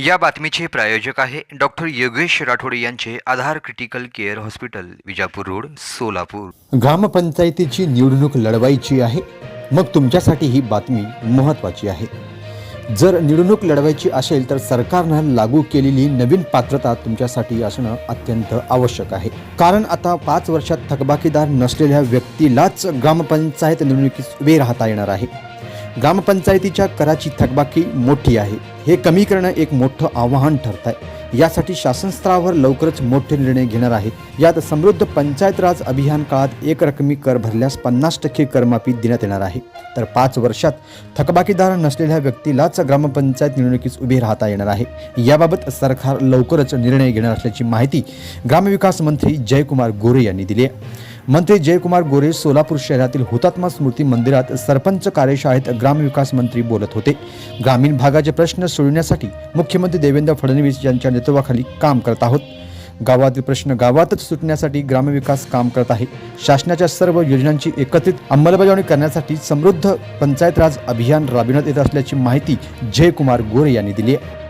या बातमीचे प्रायोजक आहे डॉक्टर योगेश राठोड यांचे Aadhar critical care hospital Vijapur road Solapur. ग्रामपंचायतीची निवडणूक लढवायची आहे. मग तुमच्यासाठी ही बातमी महत्त्वाची आहे. जर निवडणूक लढवायची असेल तर सरकारनं लागू केलेली नवीन पात्रता तुमच्यासाठी असणं अत्यंत आवश्यक आहे. कारण आता पाच वर्षात थकबाकीदार नसलेल्या व्यक्तीलाच ग्रामपंचायत निवडणुकीस उभे राहता येणार आहे. ग्रामपंचायतीच्या कराची थकबाकी मोठी आहे. हे कमी करणं एक मोठं आव्हान ठरत आहे यासाठी शासन स्तरावर लवकरच मोठे निर्णय घेणार आहेत यात समृद्ध पंचायत राज अभियान काळात एक रकमी कर भरल्यास पन्नास टक्के करमाफी देण्यात येणार आहे. तर पाच वर्षात थकबाकीदार नसलेल्या व्यक्तीलाच ग्रामपंचायत निवडणुकीस उभे राहता येणार आहे. याबाबत सरकार लवकरच निर्णय घेणार असल्याची माहिती ग्रामविकास मंत्री जयकुमार गोरे यांनी दिली आहे. मंत्री जयकुमार गोरे सोलापूर शहरातील हुतात्मा स्मृती मंदिरात सरपंच कार्यशाळेत ग्रामविकास मंत्री बोलत होते. ग्रामीण भागाचे प्रश्न सोडवण्यासाठी मुख्यमंत्री देवेंद्र फडणवीस यांच्या नेतृत्वाखाली काम करत आहोत. गावातील प्रश्न गावातच सुटण्यासाठी ग्रामविकास काम करत आहे. शासनाच्या सर्व योजनांची एकत्रित अंमलबजावणी करण्यासाठी समृद्ध पंचायत राज अभियान राबविण्यात येत असल्याची माहिती जयकुमार गोरे यांनी दिली आहे.